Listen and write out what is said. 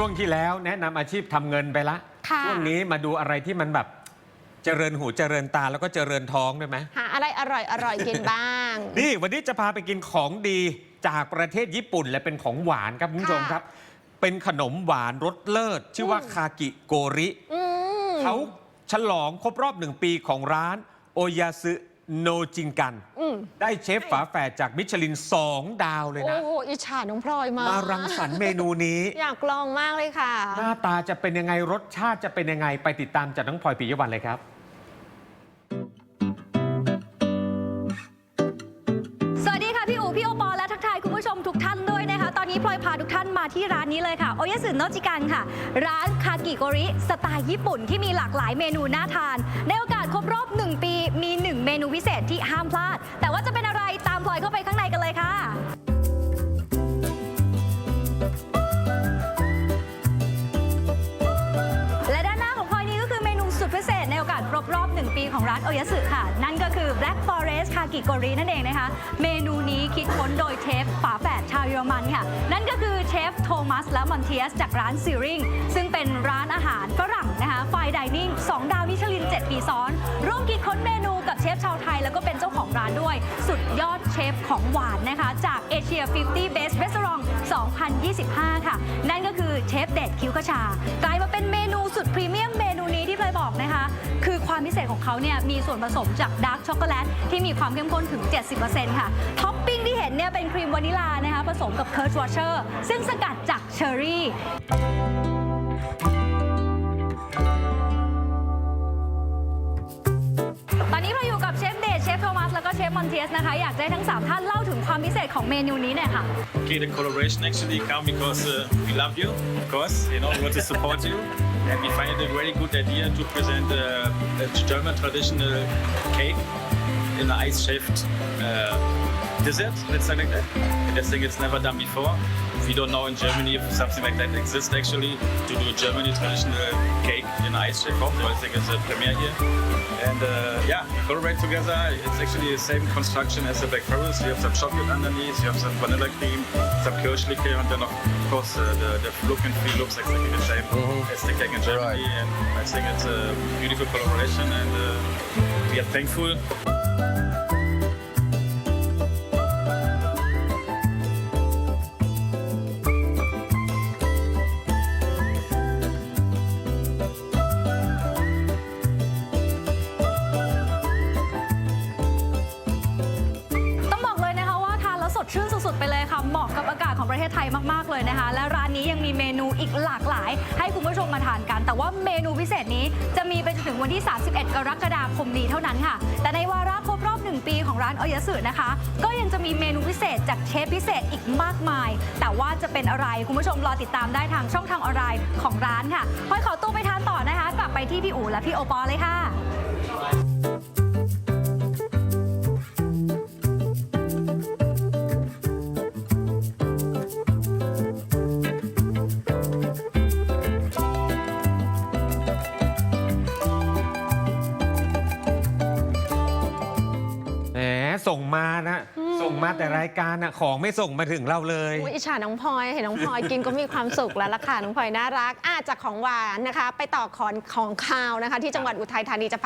ช่วงที่แล้วแนะนำอาชีพทำเงินไปละ ค่ะ ช่วงนี้มาดูอะไรที่มันแบบเจริญหูเจริญตาแล้วก็เจริญท้องได้ไหมหาอะไรอร่อยอร่อยกินบ้าง นี่วันนี้จะพาไปกินของดีจากประเทศญี่ปุ่นและเป็นของหวานครับคุณผู้ชมค่ะ ครับ เป็นขนมหวานรสเลิศ ชื่อว่าอืมคากิโกริ อืม เขาฉลองครบรอบหนึ่งปีของร้านโอยาซึ โนจินกัน อืมได้เชฟฝาแฝดจากมิชลิน 2 ดาวเลยโอ้นะโหอิจฉาน้องพลอยมากมารังสรรค์เมนูนี้ อยากลองมากเลยค่ะ หน้าตาจะเป็นยังไงรสชาติจะเป็นยังไง ไปติดตามจากน้องพลอยปิยวันเลยครับ วยนะคะตอนนี้พลอยพาทุกท่านมาที่ร้านนี้เลยค่ะ โอยสึโนจิกันค่ะ ร้านคากิโกริสไตล์ญี่ปุ่นที่มีหลากหลายเมนูน่าทาน ในโอกาสครบรอบ 1 ปีมี 1 เมนูพิเศษที่ห้ามพลาด แต่ว่าจะเป็นอะไรตามพลอยเข้าไป ของร้านโอยสึค่ะ นั่นก็คือ Black Forest คากิโกรีนั่นเองนะคะ เมนูนี้คิดค้นโดยเชฟฝาแฝดชาวเยอรมันค่ะ นั่นก็คือเชฟโทมัสและมอนเทียสจากร้านซิริงซึ่ง ฟชาวไทย แล้วก็เป็นเจ้าของร้านด้วย สุดยอดเชฟของหวานนะคะ จากเอเชีย 50 Best Restaurant 2025 ค่ะ นั่นก็คือเชฟเดดคิวคชากลายมาเป็นเมนูสุดพรีเมียมเมนูนี้ที่เคยบอกนะคะ คือความพิเศษของเขาเนี่ยมีส่วนผสมจากดาร์กช็อกโกแลตที่มีความเข้มข้นถึง 70%ค่ะท็อปปิ้งที่เห็นเนี่ยเป็นครีมวานิลานะคะผสมกับเคิร์ชวอเชอร์ซึ่งสกัดจากเชอร์รี่ เชฟมอนเทสนะคะ อยากได้ทั้ง 3 ท่านเล่าถึงความพิเศษของเมนูนี้หน่อยค่ะ Okay, the collaboration actually come because uh, we love you, of course. You know, we want to support you, and we find it a very good idea to present uh, a German traditional cake in an ice-shaped uh, dessert. Let's say like that. And I think it's never done before. We don't know in Germany if something like that exists actually to do a Germany traditional cake in form. So I think it's a premiere here. And uh, yeah, collaborate together. It's actually the same construction as the Black Forest. You have some chocolate underneath, you have some vanilla cream, some Kirschlikör, and then of course uh, the, the look and feel looks exactly the same as the cake in Germany. And I think it's a beautiful collaboration, and uh, we are thankful สุดๆไปเลยค่ะเหมาะกับอากาศของประเทศไทยมากๆเลยนะคะ และร้านนี้ยังมีเมนูอีกหลากหลาย ให้คุณผู้ชมมาทานกัน แต่ว่าเมนูพิเศษนี้จะมีไปจนถึงวันที่ 31 กรกฎาคมนี้เท่านั้นค่ะ แต่ในวาระครบรอบ 1 ปีของร้านโอยสึนะคะ ก็ยังจะมีเมนูพิเศษจากเชฟพิเศษอีกมากมาย แต่ว่าจะเป็นอะไรคุณผู้ชมรอติดตามได้ทางช่องทางออนไลน์ของร้านค่ะพลอยขอตัวไปทานต่อนะคะ กลับไปที่พี่อู๋และพี่โอปอเลยค่ะ ส่งมานะส่งมาแต่รายการนะของไม่ส่งมาถึงเราเลยอุ๊ยอิจฉาน้องพลอยเห็นน้องพลอยกินก็มีความสุขแล้วล่ะค่ะน้องพลอยน่ารักอะจากของหวานนะคะ ไปต่อของของคาวนะคะ ที่จังหวัดอุทัยธานีจะ